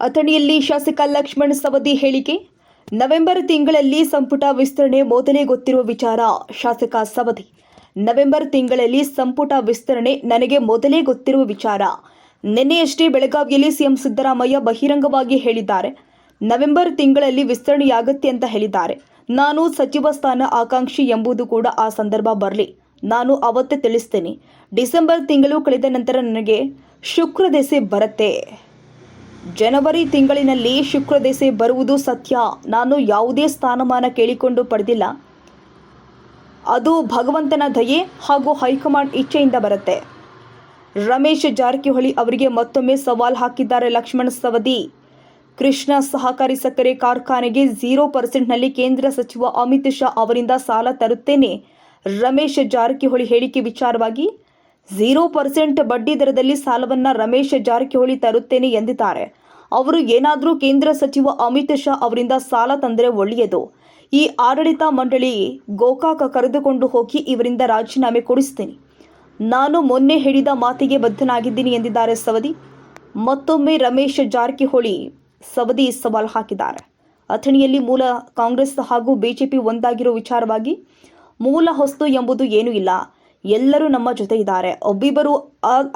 ಅಥಣಿಯಲ್ಲಿ ಶಾಸಕ ಲಕ್ಷ್ಮಣ್ ಸವದಿ ಹೇಳಿಕೆ, ನವೆಂಬರ್ ತಿಂಗಳಲ್ಲಿ ಸಂಪುಟ ವಿಸ್ತರಣೆ ಮೊದಲೇ ಗೊತ್ತಿರುವ ವಿಚಾರ, ಶಾಸಕ ಸವದಿ. ನವೆಂಬರ್ ತಿಂಗಳಲ್ಲಿ ಸಂಪುಟ ವಿಸ್ತರಣೆ ನನಗೆ ಮೊದಲೇ ಗೊತ್ತಿರುವ ವಿಚಾರ. ನಿನ್ನೆಯಷ್ಟೇ ಬೆಳಗಾವಿಯಲ್ಲಿ ಸಿಎಂ ಸಿದ್ದರಾಮಯ್ಯ ಬಹಿರಂಗವಾಗಿ ಹೇಳಿದ್ದಾರೆ. ನವೆಂಬರ್ ತಿಂಗಳಲ್ಲಿ ವಿಸ್ತರಣೆಯಾಗತ್ತೆ ಅಂತ ಹೇಳಿದ್ದಾರೆ. ನಾನು ಸಚಿವ ಸ್ಥಾನ ಆಕಾಂಕ್ಷಿ ಎಂಬುದು ಕೂಡ ಆ ಸಂದರ್ಭ ಬರಲಿ. ನಾನು ಅವತ್ತೇ ತಿಳಿಸ್ತೇನೆ. ಡಿಸೆಂಬರ್ ತಿಂಗಳು ಕಳೆದ ನಂತರ ನನಗೆ ಶುಕ್ರ ದೆಸೆ ಬರುತ್ತೆ. ಜನವರಿ ತಿಂಗಳಿನಲ್ಲಿ ಶುಕ್ರ ದೆಸೆ ಬರುವುದು ಸತ್ಯ. ನಾನು ಯಾವುದೇ ಸ್ಥಾನಮಾನ ಕೇಳಿಕೊಂಡು ಪಡೆದಿಲ್ಲ. ಅದು ಭಗವಂತನ ದಯೆ ಹಾಗೂ ಹೈಕಮಾಂಡ್ ಇಚ್ಛೆಯಿಂದ ಬರುತ್ತೆ. ರಮೇಶ್ ಜಾರಕಿಹೊಳಿ ಅವರಿಗೆ ಮತ್ತೊಮ್ಮೆ ಸವಾಲ್ ಹಾಕಿದ್ದಾರೆ ಲಕ್ಷ್ಮಣ ಸವದಿ. ಕೃಷ್ಣ ಸಹಕಾರಿ ಸಕ್ಕರೆ ಕಾರ್ಖಾನೆಗೆ ಝೀರೋ ಪರ್ಸೆಂಟ್ನಲ್ಲಿ ಕೇಂದ್ರ ಸಚಿವ ಅಮಿತ್ ಶಾ ಅವರಿಂದ ಸಾಲ ತರುತ್ತೇನೆ. ರಮೇಶ್ ಜಾರಕಿಹೊಳಿ ಹೇಳಿಕೆ ವಿಚಾರವಾಗಿ ಝೀರೋ ಪರ್ಸೆಂಟ್ ಬಡ್ಡಿ ದರದಲ್ಲಿ ಸಾಲವನ್ನ ರಮೇಶ್ ಜಾರಕಿಹೊಳಿ ತರುತ್ತೇನೆ ಎಂದಿದ್ದಾರೆ. ಅವರು ಏನಾದರೂ ಕೇಂದ್ರ ಸಚಿವ ಅಮಿತ್ ಶಾ ಅವರಿಂದ ಸಾಲ ತಂದರೆ ಒಳ್ಳೆಯದು. ಈ ಆಡಳಿತ ಮಂಡಳಿ ಗೋಕಾಕ ಕರೆದುಕೊಂಡು ಹೋಗಿ ಇವರಿಂದ ರಾಜೀನಾಮೆ ಕೊಡಿಸ್ತೀನಿ. ನಾನು ಮೊನ್ನೆ ಹೇಳಿದ ಮಾತಿಗೆ ಬದ್ಧನಾಗಿದ್ದೀನಿ ಎಂದಿದ್ದಾರೆ ಸವದಿ. ಮತ್ತೊಮ್ಮೆ ರಮೇಶ್ ಜಾರಕಿಹೊಳಿ ಸವದಿ ಸವಾಲ್ ಹಾಕಿದ್ದಾರೆ. ಅಥಣಿಯಲ್ಲಿ ಮೂಲ ಕಾಂಗ್ರೆಸ್ ಹಾಗೂ ಬಿಜೆಪಿ ಒಂದಾಗಿರೋ ವಿಚಾರವಾಗಿ ಮೂಲ ಹೊಸ್ತು ಎಂಬುದು ಏನೂ ಇಲ್ಲ. ಎಲ್ಲರೂ ನಮ್ಮ ಜೊತೆ ಇದ್ದಾರೆ. ಒಬ್ಬಿಬ್ಬರು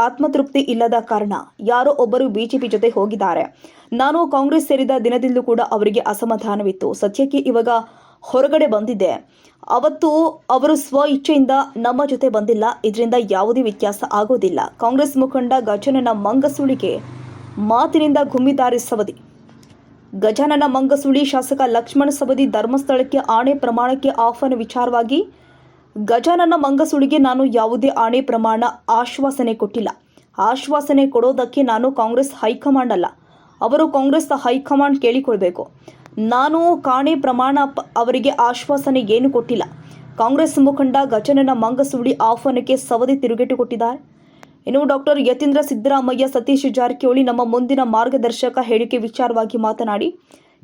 ಆತ್ಮತೃಪ್ತಿ ಇಲ್ಲದ ಕಾರಣ ಯಾರೋ ಒಬ್ಬರು ಬಿಜೆಪಿ ಜೊತೆ ಹೋಗಿದ್ದಾರೆ. ನಾನು ಕಾಂಗ್ರೆಸ್ ಸೇರಿದ ದಿನದಿಂದಲೂ ಕೂಡ ಅವರಿಗೆ ಅಸಮಾಧಾನವಿತ್ತು. ಸದ್ಯಕ್ಕೆ ಇವಾಗ ಹೊರಗಡೆ ಬಂದಿದೆ ಅವತ್ತು ಅವರು ಸ್ವ ಇಚ್ಛೆಯಿಂದ ನಮ್ಮ ಜೊತೆ ಬಂದಿಲ್ಲ. ಇದರಿಂದ ಯಾವುದೇ ವ್ಯತ್ಯಾಸ ಆಗೋದಿಲ್ಲ. ಕಾಂಗ್ರೆಸ್ ಮುಖಂಡ ಗಜನನ ಮಂಗಸುಳಿಗೆ ಮಾತಿನಿಂದ ಗುಮ್ಮಿದಾರಿ ಸವದಿ. ಗಜಾನನ ಮಂಗಸುಳಿ ಶಾಸಕ ಲಕ್ಷ್ಮಣ ಸವದಿ ಧರ್ಮಸ್ಥಳಕ್ಕೆ ಆಣೆ ಪ್ರಮಾಣಕ್ಕೆ ಆಹ್ವಾನ ವಿಚಾರವಾಗಿ ಗಜಾನನ ಮಂಗಸುಳಿಗೆ ನಾನು ಯಾವುದೇ ಆಣೆ ಪ್ರಮಾಣ ಆಶ್ವಾಸನೆ ಕೊಟ್ಟಿಲ್ಲ. ಆಶ್ವಾಸನೆ ಕೊಡೋದಕ್ಕೆ ನಾನು ಕಾಂಗ್ರೆಸ್ ಹೈಕಮಾಂಡ್ ಅಲ್ಲ ಅವರು ಕಾಂಗ್ರೆಸ್ ಹೈಕಮಾಂಡ್ ಕೇಳಿಕೊಳ್ಬೇಕು. ನಾನು ಕಾಣೆ ಪ್ರಮಾಣ ಅವರಿಗೆ ಆಶ್ವಾಸನೆ ಏನು ಕೊಟ್ಟಿಲ್ಲ. ಕಾಂಗ್ರೆಸ್ ಮುಖಂಡ ಗಜಾನನ ಮಂಗಸುಳಿ ಆಹ್ವಾನಕ್ಕೆ ಸವದಿ ತಿರುಗೇಟು ಕೊಟ್ಟಿದ್ದಾರೆ ಇನ್ನು ಡಾಕ್ಟರ್ ಯತೀಂದ್ರ ಸಿದ್ದರಾಮಯ್ಯ ಸತೀಶ್ ಜಾರಕಿಹೊಳಿ ನಮ್ಮ ಮುಂದಿನ ಮಾರ್ಗದರ್ಶಕ ಹೇಳಿಕೆ ವಿಚಾರವಾಗಿ ಮಾತನಾಡಿ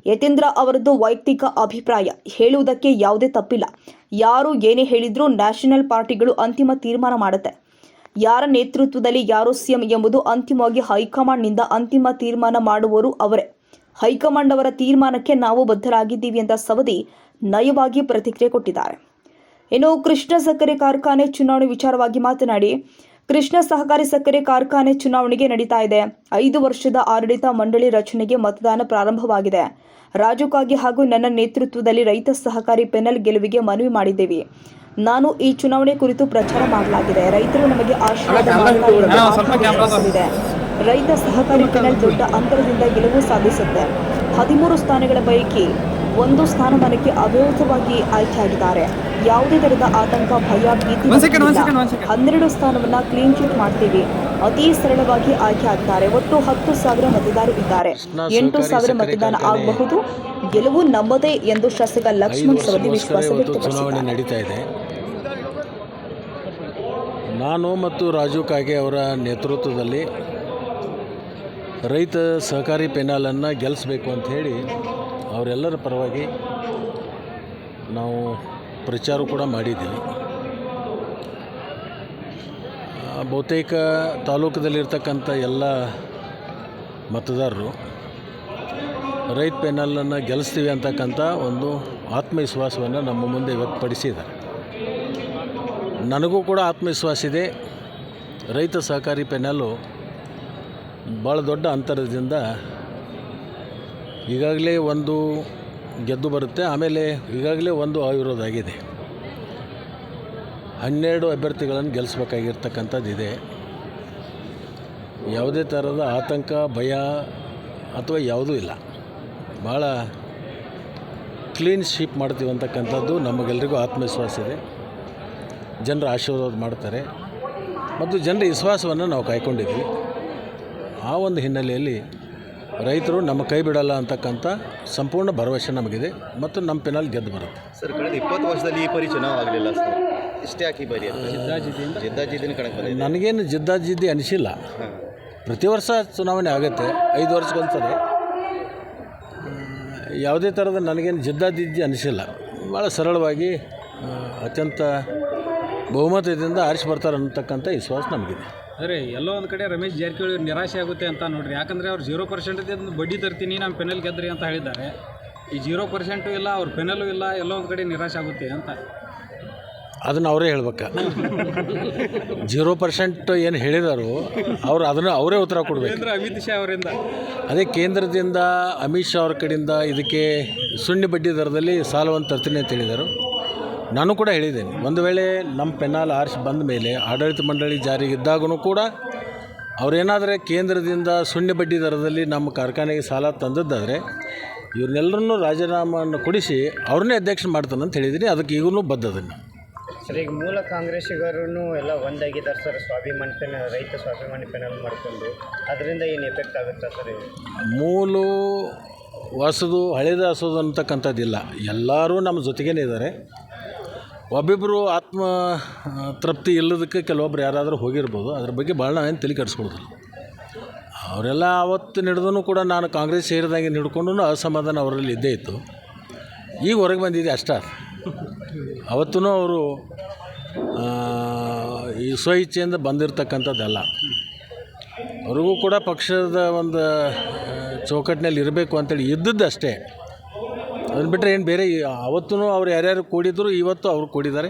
ಯತೀಂದ್ರ ಅವರದ್ದು ವೈಯಕ್ತಿಕ ಅಭಿಪ್ರಾಯ. ಹೇಳುವುದಕ್ಕೆ ಯಾವುದೇ ತಪ್ಪಿಲ್ಲ. ಯಾರು ಏನೇ ಹೇಳಿದ್ರೂ ನ್ಯಾಷನಲ್ ಪಾರ್ಟಿಗಳು ಅಂತಿಮ ತೀರ್ಮಾನ ಮಾಡುತ್ತೆ. ಯಾರ ನೇತೃತ್ವದಲ್ಲಿ ಯಾರು ಸಿಎಂ ಎಂಬುದು ಅಂತಿಮವಾಗಿ ಹೈಕಮಾಂಡ್ನಿಂದ ಅಂತಿಮ ತೀರ್ಮಾನ ಮಾಡುವವರು ಅವರೇ. ಹೈಕಮಾಂಡ್ ಅವರ ತೀರ್ಮಾನಕ್ಕೆ ನಾವು ಬದ್ಧರಾಗಿದ್ದೀವಿ ಅಂತ ಸವದಿ ನಯವಾಗಿ ಪ್ರತಿಕ್ರಿಯೆ ಕೊಟ್ಟಿದ್ದಾರೆ. ಇನ್ನು ಕೃಷ್ಣ ಸಕ್ಕರೆ ಕಾರ್ಖಾನೆ ಚುನಾವಣೆ ವಿಚಾರವಾಗಿ ಮಾತನಾಡಿ ಕೃಷ್ಣ ಸಹಕಾರಿ ಸಕ್ಕರೆ ಕಾರ್ಖಾನೆ ಚುನಾವಣೆಗೆ ನಡೀತಾ ಇದೆ. ಐದು ವರ್ಷದ ಆಡಳಿತ ಮಂಡಳಿ ರಚನೆಗೆ ಮತದಾನ ಪ್ರಾರಂಭವಾಗಿದೆ. ರಾಜುಕಾಗಿ ಹಾಗೂ ನನ್ನ ನೇತೃತ್ವದಲ್ಲಿ ರೈತ ಸಹಕಾರಿ ಪೆನಲ್ ಗೆಲುವಿಗೆ ಮನವಿ ಮಾಡಿದ್ದೇವೆ. ನಾನು ಈ ಚುನಾವಣೆ ಕುರಿತು ಪ್ರಚಾರ ಮಾಡಲಾಗಿದೆ. ರೈತರು ನಮಗೆ ಆಶೀರ್ವಾದ. ರೈತ ಸಹಕಾರಿ ಪೆನಲ್ ದೊಡ್ಡ ಅಂತರದಿಂದ ಗೆಲುವು ಸಾಧಿಸುತ್ತೆ. ಹದಿಮೂರು ಸ್ಥಾನಗಳ ಪೈಕಿ ಒಂದು ಸ್ಥಾನಮಾನಕ್ಕೆ ಅವಿರೋಧವಾಗಿ ಆಯ್ಕೆಯಾಗಿದ್ದಾರೆ. ಯಾವುದೇ ತರಹದ ಆತಂಕ ಭಯ ಭೀತಿ. ಹನ್ನೆರಡು ಸ್ಥಾನವನ್ನ ಕ್ಲೀನ್ ಚಿಟ್ ಮಾಡ್ತೀವಿ. ಅತಿ ಸರಳವಾಗಿ ಆಯ್ಕೆ ಆಗ್ತಾರೆ ಒಟ್ಟು ಹತ್ತು ಸಾವಿರ ಮತದಾರರು ಇದ್ದಾರೆ ಎಂಟು ಸಾವಿರ ಮತದಾನ ಆಗಬಹುದು. ಗೆಲುವು ನಮ್ಮದೇ ಎಂದು ಶಾಸಕ ಲಕ್ಷ್ಮಣ್ ಸವದಿ ವಿಶ್ವಾಸ ಚುನಾವಣೆ ವ್ಯಕ್ತಪಡಿಸಿದ್ದಾರೆ. ನಡೀತಾ ಇದೆ. ನಾನು ಮತ್ತು ರಾಜು ಕಾಗೆ ಅವರ ನೇತೃತ್ವದಲ್ಲಿ ರೈತ ಸಹಕಾರಿ ಪೆನಾಲನ್ನು ಗೆಲ್ಲಿಸಬೇಕು ಅಂತ ಹೇಳಿ ಅವರೆಲ್ಲರ ಪರವಾಗಿ ನಾವು ಪ್ರಚಾರ ಕೂಡ ಮಾಡಿದ್ದೀವಿ. ಬಹುತೇಕ ತಾಲೂಕದಲ್ಲಿರ್ತಕ್ಕಂಥ ಎಲ್ಲ ಮತದಾರರು ರೈತ ಪೆನಲನ್ನು ಗೆಲ್ಲಿಸ್ತೀವಿ ಅಂತಕ್ಕಂಥ ಒಂದು ಆತ್ಮವಿಶ್ವಾಸವನ್ನು ನಮ್ಮ ಮುಂದೆ ವ್ಯಕ್ತಪಡಿಸಿದ್ದಾರೆ. ನನಗೂ ಕೂಡ ಆತ್ಮವಿಶ್ವಾಸ ಇದೆ. ರೈತ ಸಹಕಾರಿ ಪೆನಲು ಭಾಳ ದೊಡ್ಡ ಅಂತರದಿಂದ ಈಗಾಗಲೇ ಒಂದು ಗೆದ್ದು ಬರುತ್ತೆ, ಆಮೇಲೆ ಈಗಾಗಲೇ ಒಂದು ಆವಿರೋಧ ಆಗಿದೆ ಹನ್ನೆರಡು ಅಭ್ಯರ್ಥಿಗಳನ್ನು ಗೆಲ್ಲಿಸ್ಬೇಕಾಗಿರ್ತಕ್ಕಂಥದ್ದು ಇದೆ ಯಾವುದೇ ಥರದ ಆತಂಕ, ಭಯ ಅಥವಾ ಯಾವುದೂ ಇಲ್ಲ. ಭಾಳ ಕ್ಲೀನ್ ಶೀಪ್ ಮಾಡ್ತೀವಿ ಅಂತಕ್ಕಂಥದ್ದು ನಮಗೆಲ್ಲರಿಗೂ ಆತ್ಮವಿಶ್ವಾಸ ಇದೆ. ಜನರ ಆಶೀರ್ವಾದ ಮಾಡ್ತಾರೆ. ಮತ್ತು ಜನರ ವಿಶ್ವಾಸವನ್ನು ನಾವು ಕಾಯ್ಕೊಂಡಿದ್ವಿ ಆ ಒಂದು ಹಿನ್ನೆಲೆಯಲ್ಲಿ ರೈತರು ನಮ್ಮ ಕೈ ಬಿಡಲ್ಲ ಅಂತಕ್ಕಂಥ ಸಂಪೂರ್ಣ ಭರವಸೆ ನಮಗಿದೆ ಮತ್ತು ನಮ್ಮ ಪೆನಲ್ ಗೆದ್ದು ಬರುತ್ತೆ. ಸರ್ ಕಳೆದ ಇಪ್ಪತ್ತು ವರ್ಷದಲ್ಲಿ ಈ ಪರಿ ಚುನಾವ್ ಆಗಲಿಲ್ಲ ಸರ್ ಇಷ್ಟೇ ಯಾಕೆ ಬರಿ ಜಿದ್ದಾಜಿದ್ದಿನ ಕಣಕ್ಕೆ ಬಂದಿದೆ. ನನಗೇನು ಜಿದ್ದಾಜಿದ್ದಿ ಅನಿಸಿಲ್ಲ. ಪ್ರತಿ ವರ್ಷ ಚುನಾವಣೆ ಆಗುತ್ತೆ ಐದು ವರ್ಷಕ್ಕೊಂದ್ಸರಿ. ಯಾವುದೇ ಥರದ ನನಗೇನು ಜಿದ್ದಾಜಿದ್ದಿ ಅನಿಸಿಲ್ಲ. ಭಾಳ ಸರಳವಾಗಿ ಅತ್ಯಂತ ಬಹುಮತದಿಂದ ಆರಿಸಿ ಬರ್ತಾರೆ ಅನ್ನತಕ್ಕಂಥ ವಿಶ್ವಾಸ ನಮಗಿದೆ. ಅರೆ ಎಲ್ಲೋ ಒಂದು ಕಡೆ ರಮೇಶ್ ಜಾರಕಿಹೊಳಿ ಅವ್ರು ನಿರಾಶೆ ಆಗುತ್ತೆ ಅಂತ ನೋಡ್ರಿ. ಯಾಕಂದರೆ ಅವ್ರು ಜೀರೋ ಪರ್ಸೆಂಟ್ ಬಡ್ಡಿ ತರ್ತೀನಿ ನಾನು ಪೆನಲ್ ಗೆದ್ರಿ ಅಂತ ಹೇಳಿದ್ದಾರೆ. ಈ ಜೀರೋ ಪರ್ಸೆಂಟು ಇಲ್ಲ ಅವ್ರ ಪೆನಲ್ಲು ಇಲ್ಲ ಎಲ್ಲೋ ಒಂದು ಕಡೆ ನಿರಾಶೆ ಆಗುತ್ತೆ ಅಂತ. ಅದನ್ನು ಅವರೇ ಹೇಳ್ಬೇಕು. ಜೀರೋ ಪರ್ಸೆಂಟ್ ಏನು ಹೇಳಿದಾರೋ ಅವ್ರು ಅದನ್ನು ಅವರೇ ಉತ್ತರ ಕೊಡಬೇಕು. ಅಮಿತ್ ಶಾ ಅವರಿಂದ. ಅದೇ ಕೇಂದ್ರದಿಂದ ಅಮಿತ್ ಶಾ ಅವ್ರ ಕಡೆಯಿಂದ ಇದಕ್ಕೆ ಸುಣ್ಣ ಬಡ್ಡಿ ದರದಲ್ಲಿ ಸಾಲವನ್ನು ತರ್ತೀನಿ ಅಂತ ಹೇಳಿದರು. ನಾನು ಕೂಡ ಹೇಳಿದ್ದೇನೆ. ಒಂದು ವೇಳೆ ನಮ್ಮ ಪೆನಾಲ್ ಆರ್ಸ್ ಬಂದ ಮೇಲೆ ಆಡಳಿತ ಮಂಡಳಿ ಜಾರಿಗಿದ್ದಾಗೂ ಕೂಡ ಅವರೇನಾದರೆ ಕೇಂದ್ರದಿಂದ ಶೂನ್ಯ ಬಡ್ಡಿ ದರದಲ್ಲಿ ನಮ್ಮ ಕಾರ್ಖಾನೆಗೆ ಸಾಲ ತಂದದ್ದಾದರೆ ಇವ್ರನ್ನೆಲ್ಲರನ್ನೂ ರಾಜೀನಾಮೆಯನ್ನು ಕೊಡಿಸಿ ಅವ್ರನ್ನೇ ಅಧ್ಯಕ್ಷ ಮಾಡ್ತಾನೆ ಅಂತ ಹೇಳಿದ್ದೀನಿ. ಅದಕ್ಕೆ ಈಗಲೂ ಬದ್ಧದನ್ನು. ಸರ್ ಈಗ ಮೂಲ ಕಾಂಗ್ರೆಸ್ಸಿಗರೂ ಎಲ್ಲ ಒಂದಾಗಿದ್ದಾರೆ ಸರ್. ಸ್ವಾಭಿಮಾನಿ ಪೆನ್ ರೈತ ಸ್ವಾಭಿಮಾನಿ ಪೆನಲ್ ಮಾಡಿಕೊಂಡು. ಅದರಿಂದ ಏನು ಎಫೆಕ್ಟ್ ಆಗುತ್ತಾ ಸರ್? ಮೂಲು ಹೊಸದು ಹಳೇದು ಹಸೋದು ಅಂತಕ್ಕಂಥದ್ದಿಲ್ಲ. ಎಲ್ಲರೂ ನಮ್ಮ ಜೊತೆಗೇನೆ ಇದ್ದಾರೆ. ಒಬ್ಬಿಬ್ಬರು ಆತ್ಮ ತೃಪ್ತಿ ಇಲ್ಲದಕ್ಕೆ ಕೆಲವೊಬ್ರು ಯಾರಾದರೂ ಹೋಗಿರ್ಬೋದು. ಅದ್ರ ಬಗ್ಗೆ ಭಾಳ ನಾವೇನು ತಲೆ ಕೆಡಿಸ್ಕೊಳ್ತಾರೆ ಅವರೆಲ್ಲ ಆವತ್ತು ನಡೆದೂ ಕೂಡ ನಾನು ಕಾಂಗ್ರೆಸ್ ಸೇರಿದಂಗೆ ಹಿಡ್ಕೊಂಡು ಅಸಮಾಧಾನ ಅವರಲ್ಲಿ ಇದ್ದೇ ಇತ್ತು. ಈಗ ಹೊರಗೆ ಬಂದಿದೆ ಅಷ್ಟೇ. ಅವತ್ತೂ ಅವರು ಈ ಸ್ವ ಇಚ್ಛೆಯಿಂದ ಬಂದಿರತಕ್ಕಂಥದ್ದಲ್ಲ. ಅವ್ರಿಗೂ ಕೂಡ ಪಕ್ಷದ ಒಂದು ಚೌಕಟ್ಟಿನಲ್ಲಿ ಇರಬೇಕು ಅಂತೇಳಿ ಇದ್ದದ್ದು ಅಷ್ಟೇ ಅದನ್ನು ಬಿಟ್ಟರೆ ಏನು ಬೇರೆ ಅವತ್ತೂ ಅವ್ರು ಯಾರ್ಯಾರು ಕೂಡಿದ್ರು ಇವತ್ತು ಅವರು ಕೂಡಿದ್ದಾರೆ.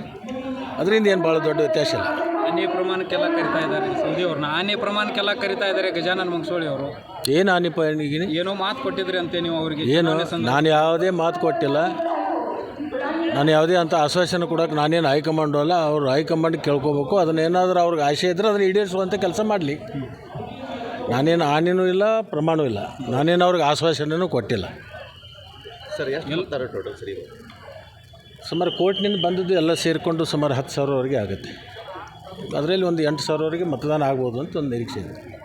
ಅದರಿಂದ ಏನು ಭಾಳ ದೊಡ್ಡ ವ್ಯತ್ಯಾಸ ಇಲ್ಲ. ಆನೆ ಪ್ರಮಾಣಕ್ಕೆಲ್ಲ ಕರಿತಾ ಇದ್ದಾರೆ ಸೌದಿ ಅವ್ರನ್ನ. ಆನೆ ಪ್ರಮಾಣಕ್ಕೆಲ್ಲ ಕರಿತಾ ಇದ್ದಾರೆ ಗಜಾನನ್ ಮಂಗಸೋಳಿ ಅವರು. ಏನು ಆನೆ ಹಾನಿಪನಿಗಿನಿ ಏನೋ ಮಾತು ಕೊಟ್ಟಿದ್ರಿ ಅಂತ ನೀವು ಅವರಿಗೆ. ಏನು? ನಾನು ಯಾವುದೇ ಮಾತು ಕೊಟ್ಟಿಲ್ಲ. ನಾನು ಯಾವುದೇ ಅಂತ ಆಶ್ವಾಸನೆ ಕೊಡೋಕೆ ನಾನೇನು ಹೈಕಮಾಂಡು ಅಲ್ಲ ಅವ್ರು ಹೈಕಮಾಂಡ್ ಕೇಳ್ಕೊಬೇಕು. ಅದನ್ನೇನಾದರೂ ಅವ್ರಿಗೆ ಆಸೆ ಇದ್ದರೆ ಅದನ್ನು ಈಡೇರಿಸುವಂಥ ಕೆಲಸ ಮಾಡಲಿ. ನಾನೇನು ಆನೆನೂ ಇಲ್ಲ ಪ್ರಮಾಣವೂ ಇಲ್ಲ. ನಾನೇನು ಅವ್ರಿಗೆ ಆಶ್ವಾಸನೂ ಕೊಟ್ಟಿಲ್ಲ. ಸರ್ ಎಷ್ಟು ಟೋಟಲ್ ಸರ್ ಸುಮಾರು ಕೋರ್ಟ್ನಿಂದ ಬಂದದ್ದು ಎಲ್ಲ ಸೇರಿಕೊಂಡು ಸುಮಾರು ಹತ್ತು ಸಾವಿರವರೆಗೆ ಆಗುತ್ತೆ. ಅದರಲ್ಲಿ ಒಂದು ಎಂಟು ಸಾವಿರವರೆಗೆ ಮತದಾನ ಆಗ್ಬೋದು ಅಂತ ಒಂದು ನಿರೀಕ್ಷೆ ಇದೆ.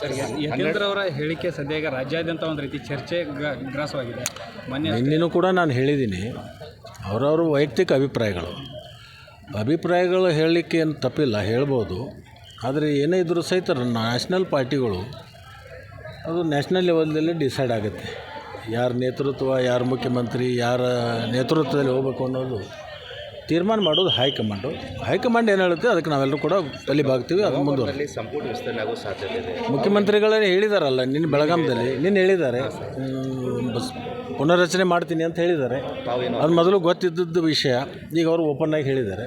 ಸರ್ ಯತೀಂದ್ರ ಅವರ ಹೇಳಿಕೆ ಸದ್ಯ ಈಗ ರಾಜ್ಯಾದ್ಯಂತ ಒಂದು ರೀತಿ ಚರ್ಚೆ ಗ್ರ- ಗ್ರಾಸವಾಗಿದೆ. ಮೊನ್ನೆ ನಿನ್ನೆನೂ ಕೂಡ ನಾನು ಹೇಳಿದ್ದೀನಿ ಅವರವರು ವೈಯಕ್ತಿಕ ಅಭಿಪ್ರಾಯಗಳು. ಅಭಿಪ್ರಾಯಗಳು ಹೇಳಲಿಕ್ಕೆ ಏನು ತಪ್ಪಿಲ್ಲ ಹೇಳ್ಬೋದು. ಆದರೆ ಏನೇ ಇದ್ದರೂ ಸಹಿತ ನ್ಯಾಷನಲ್ ಪಾರ್ಟಿಗಳು ಅದು ನ್ಯಾಷನಲ್ ಲೆವೆಲ್ದಲ್ಲಿ ಡಿಸೈಡ್ ಆಗುತ್ತೆ. ಯಾರ ನೇತೃತ್ವ ಯಾರು ಮುಖ್ಯಮಂತ್ರಿ ಯಾರ ನೇತೃತ್ವದಲ್ಲಿ ಹೋಗಬೇಕು ಅನ್ನೋದು ತೀರ್ಮಾನ ಮಾಡೋದು ಹೈಕಮಾಂಡು. ಹೈಕಮಾಂಡ್ ಏನು ಹೇಳುತ್ತೆ ಅದಕ್ಕೆ ನಾವೆಲ್ಲರೂ ಕೂಡ ತಲೆಬಾಗ್ತೀವಿ ಅದು ಮುಂದುವರೆ ಸಂಪುಟ ವಿಸ್ತರಣೆ ಆಗೋ ಸಾಧ್ಯತೆ ಇದೆ. ಮುಖ್ಯಮಂತ್ರಿಗಳೇ ಹೇಳಿದಾರಲ್ಲ ನಿನ್ನ ಬೆಳಗಾಮದಲ್ಲಿ ನಿನ್ನೆ ಹೇಳಿದ್ದಾರೆ ಬಸ್ ಪುನರ್ರಚನೆ ಮಾಡ್ತೀನಿ ಅಂತ ಹೇಳಿದ್ದಾರೆ ಅದು ಮೊದಲು ಗೊತ್ತಿದ್ದದ್ದು ವಿಷಯ ಈಗ ಅವರು ಓಪನ್ ಆಗಿ ಹೇಳಿದ್ದಾರೆ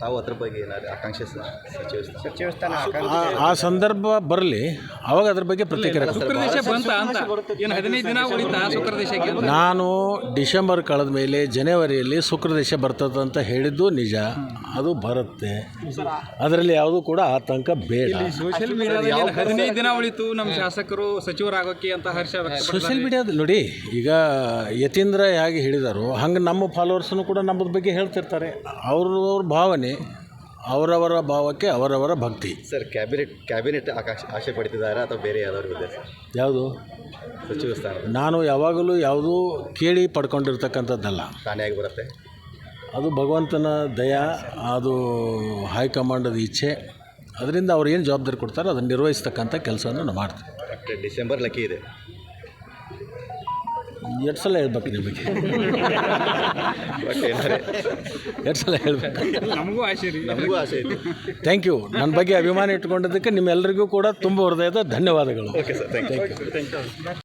ತಾವು ಅದ್ರ ಬಗ್ಗೆ ಏನಾದ್ರು ಆಕಾಂಕ್ಷೆ ಸರ್ ಸಚಿವ ಸ್ಥಾನ ಸಚಿವ ಸ್ಥಾನ ಆಕಾಂಕ್ಷಿ ಆ- ಆ ಸಂದರ್ಭ ಬರಲಿ ಅವಾಗ ಅದ್ರ ಬಗ್ಗೆ ಪ್ರತಿಕ್ರಿಯೆ ಕೊಡ್ತೀನಿ. ಶುಕ್ರದೇಶ ಬಂತ ಅಂತ? ಏನು ಹದಿನೈದು ದಿನ ಉಳಿತಾ ಶುಕ್ರದೇಶಕ್ಕೆ ಅಂತ? ನಾನು ಡಿಸೆಂಬರ್ ಕಳೆದ ಮೇಲೆ ಜನವರಿಯಲ್ಲಿ ಶುಕ್ರದೇಶ ಬರ್ತದೆ ಅಂತ ಹೇಳಿದ್ದು ನಿಜ. ಅದು ಬರುತ್ತೆ. ಅದರಲ್ಲಿ ಯಾವುದು ಕೂಡ ಆತಂಕ ಬೇಡ. ಸೋಷಿಯಲ್ ಮೀಡಿಯಾದಲ್ಲಿ ಹದಿನೈದು ದಿನ ಉಳಿತು ನಮ್ಮ ಶಾಸಕರು ಸಚಿವರಾಗೋಕೆ ಅಂತ ಹರ್ಷ ವ್ಯಕ್ತಪಡಿಸಿದ್ದಾರೆ. ಸೋಷಿಯಲ್ ಮೀಡಿಯಾದ ನೋಡಿ ಈಗ ಯತೀಂದ್ರ ಹೇಗೆ ಹೇಳಿದರು ಹಂಗೆ ನಮ್ಮ ಫಾಲೋವರ್ಸ್ನು ಕೂಡ ನಮ್ಮದ ಬಗ್ಗೆ ಹೇಳ್ತಿರ್ತಾರೆ. ಅವ್ರವ್ರ ಭಾವನೆ. ಅವರವರ ಭಾವಕ್ಕೆ ಅವರವರ ಭಕ್ತಿ. ಸರ್ ಕ್ಯಾಬಿನೆಟ್ ಕ್ಯಾಬಿನೆಟ್ ಆಕಾಶ ಆಶೆ ಪಡ್ತಿದ್ದಾರೆ ಅಥವಾ ಬೇರೆ ಯಾವ್ದಾದ್ರು ಇದೆ ಯಾವುದು? ಸಚಿವ ಸ್ಥಾನ. ನಾನು ಯಾವಾಗಲೂ ಯಾವುದೂ ಕೇಳಿ ಪಡ್ಕೊಂಡಿರ್ತಕ್ಕಂಥದ್ದಲ್ಲ. ತಾನೇ ಬರುತ್ತೆ ಅದು ಭಗವಂತನ ದಯ ಅದು ಹೈಕಮಾಂಡದ ಇಚ್ಛೆ. ಅದರಿಂದ ಅವ್ರು ಏನು ಜವಾಬ್ದಾರಿ ಕೊಡ್ತಾರೋ ಅದನ್ನು ನಿರ್ವಹಿಸ್ತಕ್ಕಂಥ ಕೆಲಸವನ್ನು ನಾನು ಮಾಡ್ತೀನಿ. ಡಿಸೆಂಬರ್ ಲಕ್ಕಿ ಇದೆ. ಎಷ್ಟು ಸಲ ಹೇಳ್ಬೇಕು ನಿಮಗೆ. ಬಟ್ ಏನಾದ್ರೆ ಎಷ್ಟು ಸಲ ಹೇಳ್ಬೇಕು. ನಮಗೂ ಆಸೆ ರೀ. ನಮಗೂ ಆಸೆ ಇದೆ. ಥ್ಯಾಂಕ್ ಯು ನನ್ನ ಬಗ್ಗೆ ಅಭಿಮಾನ ಇಟ್ಕೊಂಡಿದ್ದಕ್ಕೆ ನಿಮ್ಮೆಲ್ಲರಿಗೂ ಕೂಡ ತುಂಬ ಹೃದಯದ ಧನ್ಯವಾದಗಳು. Okay sir thank you